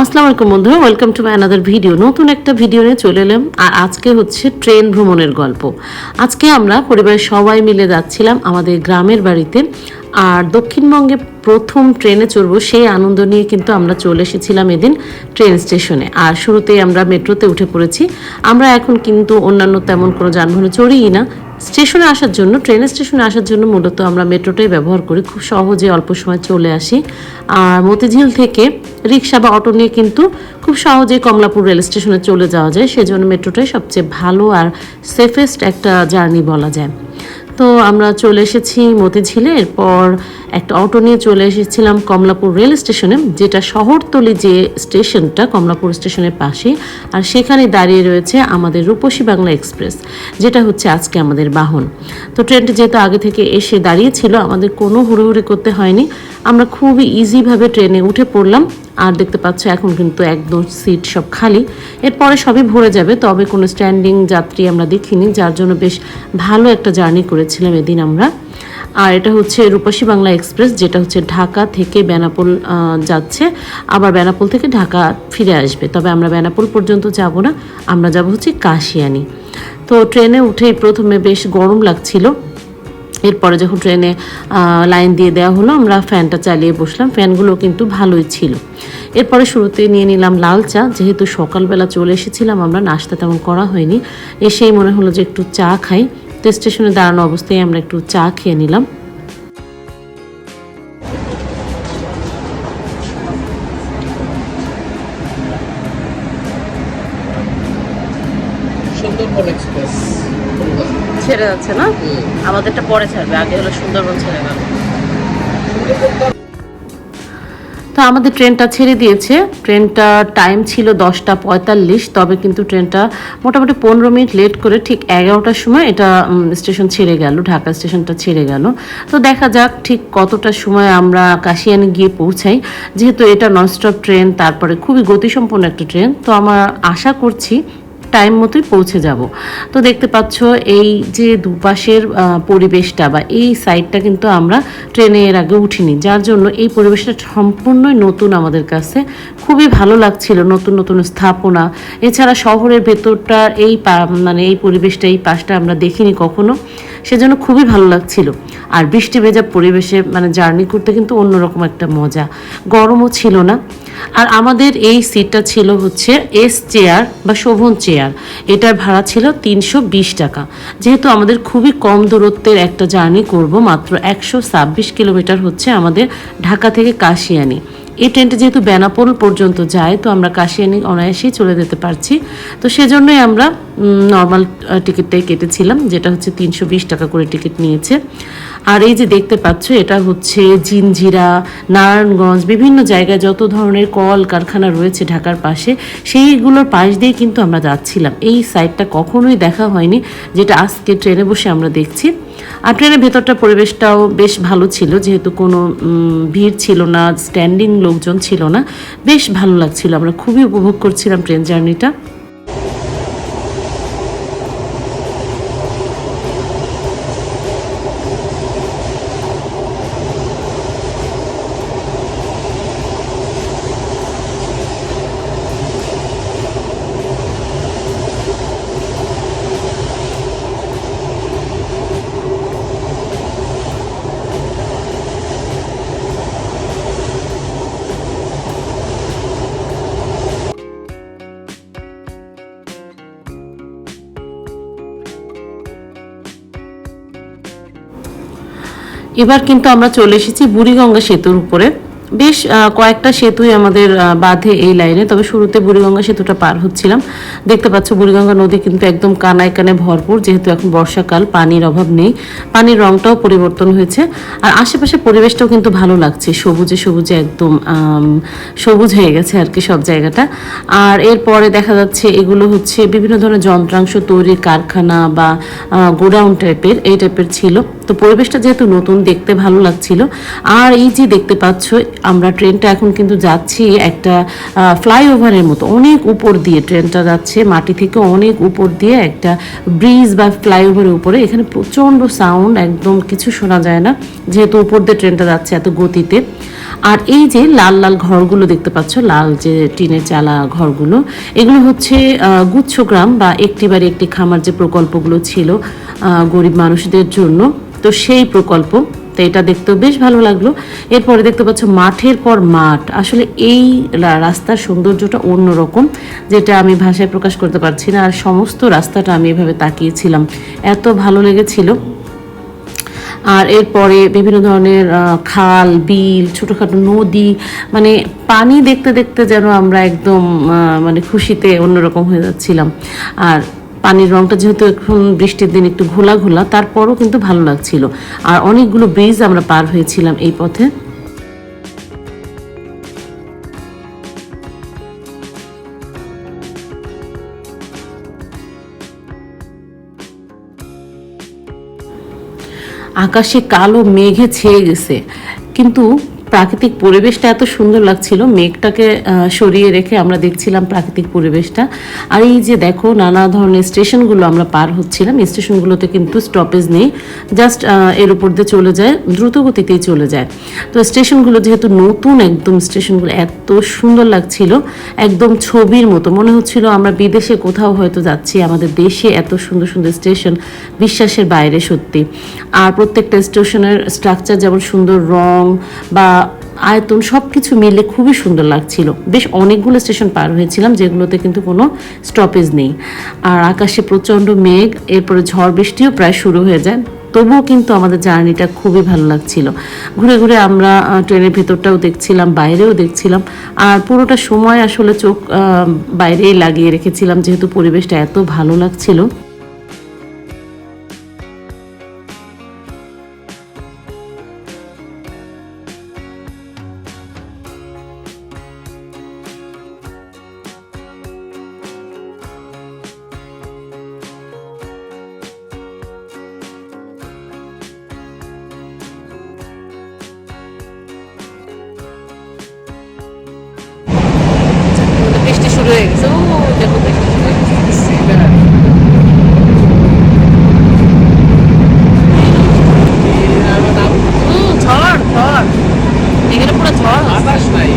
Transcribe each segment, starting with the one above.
আসসালামু আলাইকুম বন্ধুরা welcome to my another video নতুন একটা ভিডিও নিয়ে চলে এলাম। আর আজকে হচ্ছে ট্রেন ভ্রমণের গল্প। আজকে আমরা পরিবারের সবাই মিলে যাচ্ছিলাম আমাদের গ্রামের বাড়িতে। আর দক্ষিণবঙ্গে প্রথম ট্রেনে চড়বো সেই আনন্দ নিয়ে কিন্তু আমরা চলে এসেছিলাম এদিন ট্রেন স্টেশনে। আর শুরুতেই আমরা মেট্রোতে উঠে পড়েছি। আমরা এখন কিন্তু অন্যান্য তেমন কোনো যানবাহনে চড়িই না। স্টেশনে আসার জন্য ট্রেন স্টেশনে আসার জন্য মূলত আমরা মেট্রোটাই ব্যবহার করি। খুব সহজে অল্প সময় চলে আসি। আর মতিঝিল থেকে রিক্সা বা অটো নিয়ে কিন্তু খুব সহজেই কমলাপুর রেল স্টেশনে চলে যাওয়া যায়। সেজন্য মেট্রোটাই সবচেয়ে ভালো আর সেফেস্ট একটা জার্নি বলা যায়। তো আমরা চলে এসেছি মতিঝিলে এরপর একটা অটো নিয়ে চলে এসেছিলাম কমলাপুর রেল স্টেশনে, যেটা শহরতলি যে স্টেশনটা কমলাপুর স্টেশনের পাশে, আর সেখানে দাঁড়িয়ে রয়েছে আমাদের রূপসী বাংলা এক্সপ্রেস, যেটা হচ্ছে আজকে আমাদের বাহন। তো ট্রেনটি যেহেতু আগে থেকে এসে দাঁড়িয়েছিল, আমাদের কোনো হুড়োহুড়ি করতে হয়নি। আমরা খুবই ইজিভাবে ট্রেনে উঠে পড়লাম। আর দেখতে পাচ্ছ এখন কিন্তু একদম সিট সব খালি। এরপরে সবই ভরে যাবে, তবে কোনো স্ট্যান্ডিং যাত্রী আমরা দেখিনি, যার জন্য বেশ ভালো একটা জার্নি করেছিলাম এদিন আমরা। আর এটা হচ্ছে রূপসী বাংলা এক্সপ্রেস যেটা হচ্ছে ঢাকা থেকে বেনাপোল যাচ্ছে। আবার বেনাপোল থেকে ঢাকা ফিরে আসবে। তবে আমরা বেনাপোল পর্যন্ত যাব না, আমরা যাব হচ্ছে কাশিয়ানি। তো ট্রেনে উঠেই প্রথমে বেশ গরম লাগছিল। এরপরে যখন ট্রেনে লাইন দিয়ে দেওয়া হলো, আমরা ফ্যানটা চালিয়ে বসলাম। ফ্যানগুলো কিন্তু ভালোই ছিল। এরপরে শুরুতে নিয়ে নিলাম লাল চা। যেহেতু সকালবেলা চলে এসেছিলাম, আমরা নাস্তা তেমন করা হয়নি। এসেই মনে হলো যে একটু চা খাই। তো স্টেশনে দাঁড়ানো অবস্থায় আমরা একটু চা খেয়ে নিলাম। যাচ্ছে না? আমাদেরটা পরে ছাড়বে আগে হলো সুন্দরবন ছেড়ে গেল। তো আমাদের ট্রেনটা ছেড়ে দিয়েছে। ট্রেনটা টাইম ছিল দশটা পঁয়তাল্লিশ তবে কিন্তু ট্রেনটা মোটামুটি পনেরো মিনিট লেট করে ঠিক এগারোটার সময় এটা স্টেশন ছেড়ে গেল ঢাকা স্টেশনটা ছেড়ে গেল। তো দেখা যাক ঠিক কতটা সময় আমরা কাশিয়ানি গিয়ে পৌঁছাই। যেহেতু এটা ননস্টপ ট্রেন তারপরে খুবই গতিসম্পন্ন একটা ট্রেন তো আমরা আশা করছি টাইম মতোই পৌঁছে যাব। তো দেখতে পাচ্ছ, এই যে দুপাশের পরিবেশটা বা এই সাইডটা কিন্তু আমরা ট্রেনে এর আগে উঠিনি। যার জন্য এই পরিবেশটা সম্পূর্ণই নতুন আমাদের কাছে। খুবই ভালো লাগছিল, নতুন নতুন স্থাপনা। এছাড়া শহরের ভেতরটা, এই মানে এই পরিবেশটা, এই পাশটা আমরা দেখিনি কখনো। সেজন্য খুবই ভালো লাগছিল। আর বৃষ্টি ভেজা পরিবেশে মানে জার্নি করতে কিন্তু অন্যরকম একটা মজা। গরমও ছিল না। আর আমাদের এই সিটটা ছিল হচ্ছে এস চেয়ার বা শোভন চেয়ার এটার ভাড়া ছিল তিনশো বিশ টাকা। যেহেতু আমাদের খুবই কম দূরত্বের একটা জার্নি করব, মাত্র একশো ছাব্বিশ কিলোমিটার হচ্ছে আমাদের ঢাকা থেকে কাশিয়ানি। এই ট্রেনটা যেহেতু বেনাপোল পর্যন্ত যায়, তো আমরা কাশিয়ানি অনায়াসেই চলে যেতে পারছি। তো সেজন্যই আমরা নর্মাল টিকিটটাই কেটেছিলাম, যেটা হচ্ছে তিনশো বিশ টাকা করে টিকিট নিয়েছে। আর এই যে দেখতে পাচ্ছ, এটা হচ্ছে জিনজিরা, নারায়ণগঞ্জ, বিভিন্ন জায়গায় যত ধরনের কল কারখানা রয়েছে ঢাকার পাশে, সেইগুলোর পাশ দিয়ে কিন্তু আমরা যাচ্ছিলাম। এই সাইডটা কখনোই দেখা হয়নি, যেটা আজকে ট্রেনে বসে আমরা দেখছি। আর ট্রেনের ভেতরটা পরিবেশটাও বেশ ভালো ছিল, যেহেতু কোনো ভিড় ছিল না স্ট্যান্ডিং লোকজন ছিল না, বেশ ভালো লাগছিল। আমরা খুবই উপভোগ করছিলাম ট্রেন জার্নিটা। এবার কিন্তু আমরা চলে এসেছি বুড়িগঙ্গা সেতুর উপরে। বেশ কয়েকটা সেতুই আমাদের বাঁধে এই লাইনে, তবে শুরুতে বুড়িগঙ্গা সেতুটা পার হচ্ছিলাম। দেখতে পাচ্ছ বুড়িগঙ্গা নদী কিন্তু একদম কানায় কানে ভরপুর, যেহেতু এখন বর্ষাকাল, পানির অভাব নেই। পানির রংটাও পরিবর্তন হয়েছে। আর আশেপাশে পরিবেশটাও কিন্তু ভালো লাগছে, সবুজে সবুজে একদম সবুজ হয়ে গেছে আর কি সব জায়গাটা। আর এরপরে দেখা যাচ্ছে এগুলো হচ্ছে বিভিন্ন ধরনের যন্ত্রাংশ তৈরির কারখানা বা গোডাউন টাইপের এই টাইপের ছিল। তো পরিবেশটা যেহেতু নতুন, দেখতে ভালো লাগছিল। আর এই যে দেখতে পাচ্ছ, আমরা ট্রেনটা এখন কিন্তু যাচ্ছি একটা ফ্লাইওভারের মতো। অনেক উপর দিয়ে ট্রেনটা যাচ্ছে, মাটি থেকে অনেক উপর দিয়ে একটা ব্রিজ বা ফ্লাইওভারের উপরে। এখানে প্রচণ্ড সাউন্ড, একদম কিছু শোনা যায় না, যেহেতু উপর দিয়ে ট্রেনটা যাচ্ছে এত গতিতে। আর এই যে লাল লাল ঘরগুলো দেখতে পাচ্ছ, লাল যে টিনের চালা ঘরগুলো, এগুলো হচ্ছে গুচ্ছগ্রাম বা একটি বাড়ি একটি খামার যে প্রকল্পগুলো ছিল গরিব মানুষদের জন্য। তো সেই প্রকল্প। তো এটা দেখতেও বেশ ভালো লাগল। এরপরে দেখতে পাচ্ছ মাঠের পর মাঠ। আসলে এই রাস্তার সৌন্দর্যটা অন্যরকম, যেটা আমি ভাষায় প্রকাশ করতে পারছি না। আর সমস্ত রাস্তাটা আমি এভাবে তাকিয়েছিলাম। এত ভালো লেগেছিল। আর এরপরে বিভিন্ন ধরনের খাল, বিল, ছোটোখাটো নদী মানে পানি দেখতে দেখতে যেন আমরা একদম মানে খুশিতে অন্যরকম হয়ে যাচ্ছিলাম। আর পানির রংটা যেহেতু এখন বৃষ্টির দিন একটু ঘোলা ঘোলা, তারপরও কিন্তু ভালো লাগছিল। আর অনেকগুলো ব্রিজ আমরা পার হয়েছিলাম এই পথে। আকাশে কালো মেঘে ছেয়ে গেছে। কিন্তু প্রাকৃতিক পরিবেশটা এত সুন্দর লাগছিল। মেঘটাকে সরিয়ে রেখে আমরা দেখছিলাম প্রাকৃতিক পরিবেশটা। আর এই যে দেখো, নানা ধরনের স্টেশনগুলো আমরা পার হচ্ছিলাম। স্টেশনগুলোতে কিন্তু স্টপেজ নেই। জাস্ট এর উপর দিয়ে চলে যায়, দ্রুত গতিতেই চলে যায়। তো স্টেশনগুলো যেহেতু নতুন, একদম স্টেশনগুলো এত সুন্দর লাগছিল, একদম ছবির মতো। মনে হচ্ছিল আমরা বিদেশে কোথাও হয়তো যাচ্ছি, আমাদের দেশে এত সুন্দর সুন্দর স্টেশন, বিশ্বাসের বাইরে সত্যি। আর প্রত্যেকটা স্টেশনের স্ট্রাকচার যেমন সুন্দর রং বা আয়তন সব কিছু মিলে খুবই সুন্দর লাগছিল। বেশ অনেকগুলো স্টেশন পার হয়েছিলাম, যেগুলোতে কিন্তু কোনো স্টপেজ নেই। আর আকাশে প্রচণ্ড মেঘ, এরপরে ঝড় বৃষ্টিও প্রায় শুরু হয়ে যায়। তবুও কিন্তু আমাদের জার্নিটা খুবই ভালো লাগছিল। ঘুরে ঘুরে আমরা ট্রেনের ভেতরটাও দেখছিলাম, বাইরেও দেখছিলাম। আর পুরোটা সময় আসলে চোখ বাইরেই লাগিয়ে রেখেছিলাম, যেহেতু পরিবেশটা এত ভালো লাগছিল। ও দেখো বৃষ্টি শুরু হয়ে গেছে হুম, ঝড় ঝড় এখানে পুরো ঝড় আছে। বাতাস নাই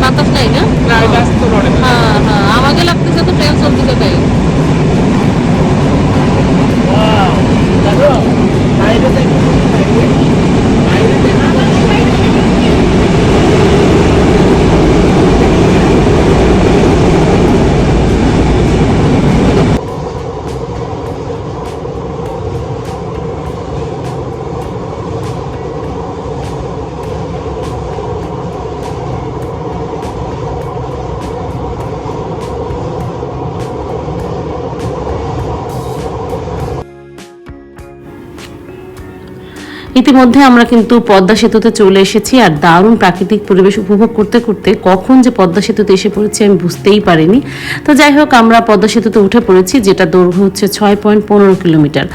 বাতাস নাই না প্রায় ব্যস্ত রোডে হ্যাঁ হ্যাঁ আমাকে লাগতেছে তো ট্রেন চলতেছে তাই দেখো বাইরে থেকে বাইরে থেকে ইতিমধ্যে আমরা কিন্তু পদ্মা সেতুতে চলে এসেছি আর দারুণ প্রাকৃতিক পরিবেশ উপভোগ করতে করতে কখন যে পদ্মা সেতুতে এসে পড়েছি আমি বুঝতেই পারিনি। তো যাই হোক, আমরা পদ্মা সেতুতে উঠে পড়েছি, যেটা দৈর্ঘ্য হচ্ছে ছয় পয়েন্ট পনেরো কিলোমিটার।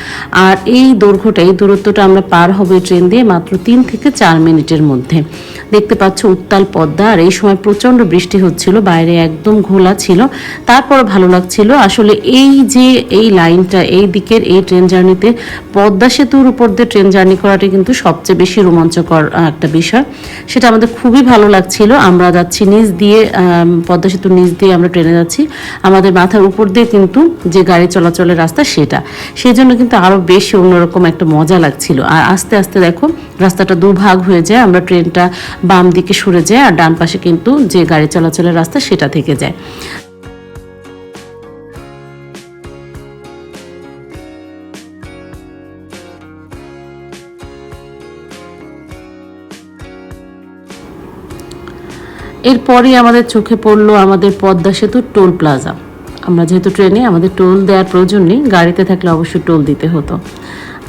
আর এই দৈর্ঘ্যটা এই দূরত্বটা আমরা পার হবে ট্রেন দিয়ে মাত্র তিন থেকে চার মিনিটের মধ্যে। দেখতে পাচ্ছ উত্তাল পদ্মা, আর এই সময় প্রচণ্ড বৃষ্টি হচ্ছিল, বাইরে একদম ঘোলা ছিল। তারপর ভালো লাগছিল, আসলে এই যে এই লাইনটা, এই দিকের এই ট্রেন জার্নিতে পদ্মা সেতুর উপর দিয়ে ট্রেন জার্নি করাটা কিন্তু সবচেয়ে বেশি রোমাঞ্চকর একটা বিষয়। সেটা আমাদের খুবই ভালো লাগছিল। আমরা যাচ্ছি নিচ দিয়ে পদ্মা সেতুর নিচ দিয়ে আমরা ট্রেনে যাচ্ছি। আমাদের মাথার উপর দিয়ে কিন্তু যে গাড়ি চলাচলের রাস্তা সেটা। সেই জন্য কিন্তু আরও বেশি অন্যরকম একটা মজা লাগছিল। আর আস্তে আস্তে দেখো, রাস্তাটা দুভাগ হয়ে যায়। আমরা ট্রেনটা বাম দিকে সরে যায় আর ডান পাশে কিন্তু যে গাড়ি চলাচলের রাস্তা সেটা থেকে যায়। এরপরে আমাদের চোখে পড়ল আমাদের পদ্মা সেতুর টোল প্লাজা। আমরা যেহেতু ট্রেনে, আমাদের টোল দেওয়ার প্রয়োজন নেই, গাড়িতে থাকলে অবশ্যই টোল দিতে হতো।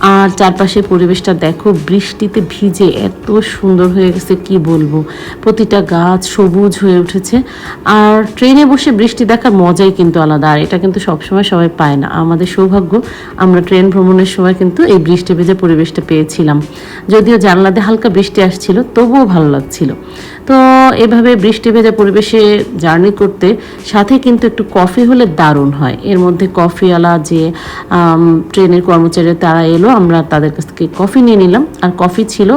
আর চারপাশে পরিবেশটা দেখো, বৃষ্টিতে ভিজে এত সুন্দর হয়ে গেছে, কি বলব? প্রতিটা গাছ সবুজ হয়ে উঠেছে। আর ট্রেনে বসে বৃষ্টি দেখার মজাই কিন্তু আলাদা, আর এটা কিন্তু সবসময় সবাই পায় না। আমাদের সৌভাগ্য, আমরা ট্রেন ভ্রমণের সময় কিন্তু এই বৃষ্টি ভেজা পরিবেশটা পেয়েছিলাম। যদিও জানলাতে হালকা বৃষ্টি আসছিল, তবুও ভালো লাগছিল। তো এভাবে বৃষ্টি ভেজা পরিবেশে জার্নি করতে, সাথে কিন্তু একটু কফি হলে দারুণ হয়। এর মধ্যে কফিওয়ালা যে ট্রেনের কর্মচারী তারা এলো, আমরা তাদের কাছ থেকে কফি নিয়ে নিলাম। আর কফি ছিল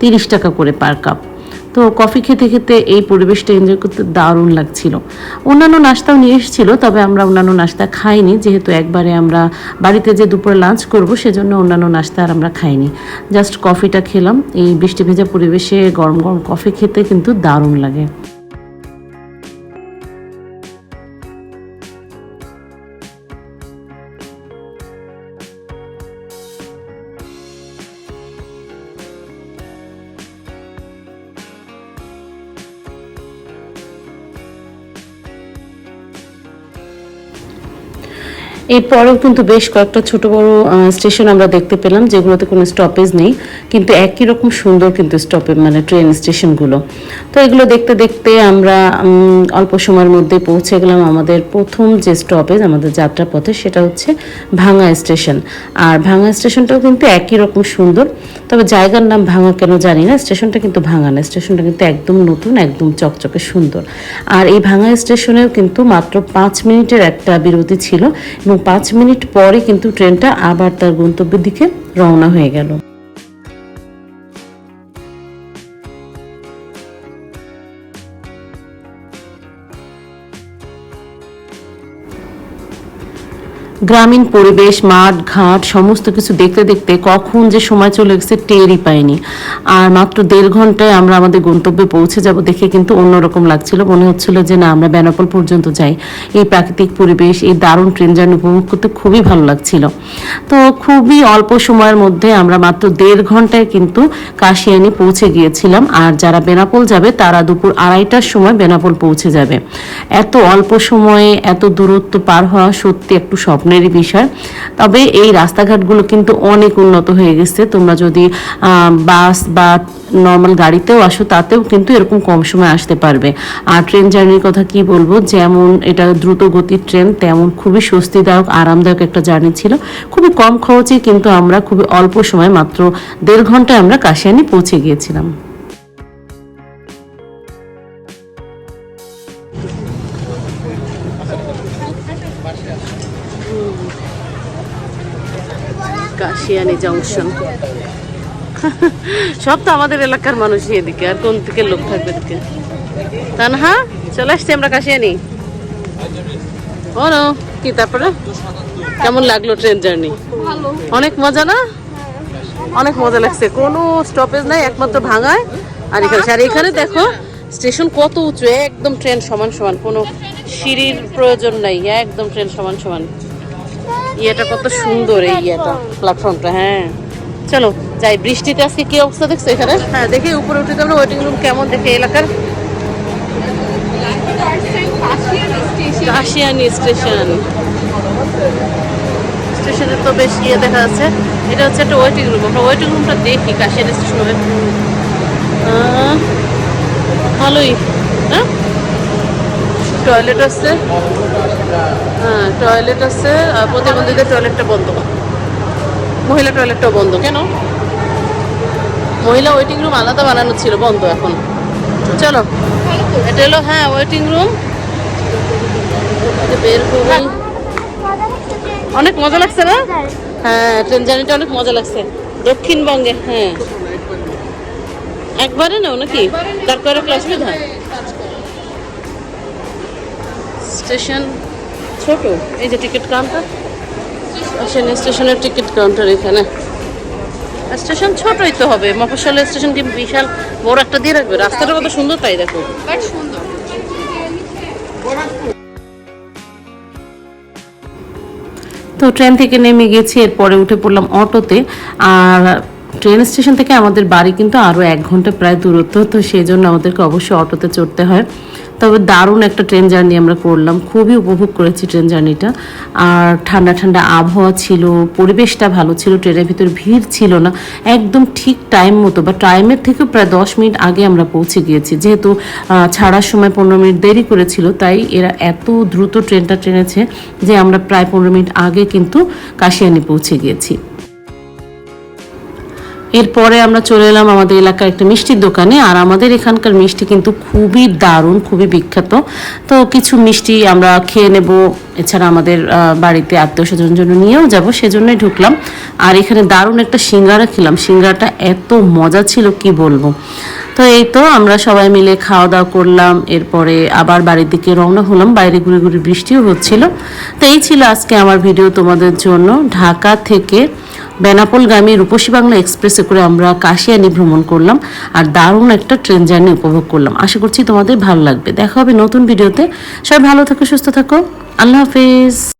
তিরিশ টাকা করে পার কাপ তো কফি খেতে খেতে এই পরিবেশটা এনজয় করতে দারুণ লাগছিল। অন্যান্য নাস্তাও নিয়ে এসেছিল, তবে আমরা অন্যান্য নাস্তা খাইনি, যেহেতু একবারে আমরা বাড়িতে যে দুপুরে লাঞ্চ করব, সেজন্য অন্যান্য নাস্তা আর আমরা খাইনি। জাস্ট কফিটা খেলাম, এই বৃষ্টি ভেজা পরিবেশে গরম গরম কফি খেতে কিন্তু দারুণ লাগে। এরপরেও কিন্তু বেশ কয়েকটা ছোট বড় স্টেশন আমরা দেখতে পেলাম, যেগুলোতে কোনো স্টপেজ নেই। কিন্তু একই রকম সুন্দর কিন্তু স্টপেজ মানে ট্রেন স্টেশনগুলো। তো এগুলো দেখতে দেখতে আমরা অল্প সময়ের মধ্যে পৌঁছে গেলাম আমাদের প্রথম যে স্টপেজ আমাদের যাত্রা পথে সেটা হচ্ছে ভাঙা স্টেশন। আর ভাঙা স্টেশনটাও কিন্তু একই রকম সুন্দর। তবে জায়গার নাম ভাঙা কেন জানি না, স্টেশনটা কিন্তু ভাঙা না, স্টেশনটা কিন্তু একদম নতুন, একদম চকচকে সুন্দর। আর এই ভাঙা স্টেশনেও কিন্তু মাত্র পাঁচ মিনিটের একটা বিরতি ছিল এবং পাঁচ মিনিট পরে কিন্তু ট্রেনটা আবার তার গন্তব্যের দিকে রওনা হয়ে গেল। গ্রামীণ পরিবেশ, মাঠ, ঘাট, সমস্ত কিছু দেখতে দেখতে কখন যে সময় চলে গেছে টেরই পাইনি। আর মাত্র দেড় ঘন্টায় আমরা আমাদের গন্তব্যে পৌঁছে যাব দেখে কিন্তু অন্যরকম লাগছিল। মনে হচ্ছিল যে না, আমরা বেনাপোল পর্যন্ত যাই। এই প্রাকৃতিক পরিবেশ, এই দারুণ ট্রেন জার্নি উপভোগ করতে খুবই ভালো লাগছিল। তো খুবই অল্প সময়ের মধ্যে আমরা মাত্র দেড় ঘন্টায় কিন্তু কাশিয়ানি পৌঁছে গিয়েছিলাম। আর যারা বেনাপোল যাবে, তারা দুপুর আড়াইটার সময় বেনাপোল পৌঁছে যাবে। এত অল্প সময়ে, এত দূরত্ব পার হওয়া সত্যি একটু স্বপ্নেরই বিষয়। তবে এই রাস্তাঘাটগুলো কিন্তু অনেক উন্নত হয়ে গেছে। তোমরা যদি বাস বা নর্মাল গাড়িতেও আসো, তাতেও কিন্তু এরকম কম সময় আসতে পারবে। আর ট্রেন জার্নির কথা কি বলব? যেমন এটা দ্রুত গতির ট্রেন তেমন খুবই স্বস্তিদায়ক, আরামদায়ক একটা জার্নি ছিল। খুবই কম খরচে কিন্তু আমরা খুবই অল্প সময় মাত্র দেড় ঘন্টায় আমরা কাশিয়ানি পৌঁছে গিয়েছিলাম। কাশিয়ানি জংশন সব তো আমাদের এলাকার মানুষই এদিকে আর কোন থেকে লোক থাকবে এদিকে? তানহা চলে আসছি আমরা কাশিয়ানি। বলো কি তারপরে? কেমন লাগল ট্রেন জার্নি অনেক মজা না? অনেক মজা লাগছে। কোনো স্টপেজ নাই একমাত্র ভাঙায়। আর এখানে আর এখানে দেখো স্টেশন কত উঁচু একদম ট্রেন সমান সমান। কোনো সিঁড়ির প্রয়োজন নাই একদম ট্রেন সমান সমান। ইয়েটা কত সুন্দর এই ইয়েটা প্ল্যাটফর্মটা হ্যাঁ। চলো যাই বৃষ্টিতে আজকে কি অবস্থা দেখছ এখানে? হ্যাঁ দেখি উপরে উঠে আমরা ওয়েটিং রুম কেমন দেখে এলাকার? কাশিয়ানি স্টেশন। স্টেশনে তো বেশ ইয়ে দেখা যাচ্ছে। এটা হচ্ছে একটা ওয়েটিং রুম আমরা ওয়েটিং রুমটা দেখি কাশিয়ানি স্টেশন হবে। ভালোই হ্যাঁ টয়লেট আছে। হ্যাঁ টয়লেট আছে। আর প্রতিবন্ধীদের টয়লেটটা বন্ধ। মহিলা টয়লেটটাও বন্ধ। কেন? মহিলা ওয়েটিং রুম আলাদা বানানো ছিল, বন্ধ এখন। চলো। এটা হলো হ্যাঁ ওয়েটিং রুম বের অনেক মজা লাগছে না? হ্যাঁ ট্রেন জার্নিটা অনেক মজা লাগছে। দক্ষিণবঙ্গে হ্যাঁ। একবারে নাও নাকি? তারপরে অসুবিধা স্টেশন ছোট এই যে টিকিট কাউন্টার আসেন স্টেশনের টিকিট কাউন্টার এখানে। স্টেশন ছোটই তো হবে মফস্বল স্টেশন কি বিশাল বড় একটা দিয়ে রাখবে? রাস্তাটা কত সুন্দর তাই দেখো। তো ট্রেন থেকে নেমে গেছি এরপরে উঠে পড়লাম অটোতে। আর ট্রেন স্টেশন থেকে আমাদের বাড়ি কিন্তু আরও এক ঘণ্টা প্রায় দূরত্ব তো সেই জন্য আমাদেরকে অবশ্যই অটোতে চড়তে হয়। তবে দারুণ একটা ট্রেন জার্নি আমরা করলাম। খুবই উপভোগ করেছি ট্রেন জার্নিটা। আর ঠান্ডা ঠান্ডা আবহাওয়া ছিল, পরিবেশটা ভালো ছিল, ট্রেনের ভিতর ভিড় ছিল না। একদম ঠিক টাইম মতো বা টাইমের থেকেও প্রায় দশ মিনিট আগে আমরা পৌঁছে গিয়েছি। যেহেতু ছাড়ার সময় পনেরো মিনিট দেরি করেছিল, তাই এরা এত দ্রুত ট্রেনটা ট্রেনেছে যে আমরা প্রায় পনেরো মিনিট আগে কিন্তু কাশিয়ানি পৌঁছে গিয়েছি। এরপরে আমরা চলে এলাম আমাদের এলাকার একটা মিষ্টির দোকানে, আর আমাদের এখানকার মিষ্টি কিন্তু খুবই দারুণ, খুবই বিখ্যাত। তো কিছু মিষ্টি আমরা খেয়ে নেব, এছাড়া আমাদের বাড়িতে আত্মীয় স্বজন জন্য নিয়েও যাব, সেজন্যই ঢুকলাম। আর এখানে দারুণ একটা সিঙ্গারা খেলাম, সিঙ্গারাটা এত মজা ছিল, কি বলব? তো এই তো আমরা সবাই মিলে খাওয়া দাওয়া করলাম, এরপরে আবার বাড়ির দিকে রওনা হলাম, বাইরে ঘুরে ঘুরে বৃষ্টিও হচ্ছিল। তো এই ছিল আজকে আমার ভিডিও তোমাদের জন্য। ঢাকা থেকে বেনাপোলগামী রূপসী বাংলা এক্সপ্রেসে করে আমরা কাশিয়ানি ভ্রমণ করলাম আর দারুণ একটা ট্রেন জার্নি উপভোগ করলাম। আশা করছি তোমাদের ভালো লাগবে। দেখা হবে নতুন ভিডিওতে। সবাই ভালো থাকো, সুস্থ থাকো। আল্লাহ হাফেজ।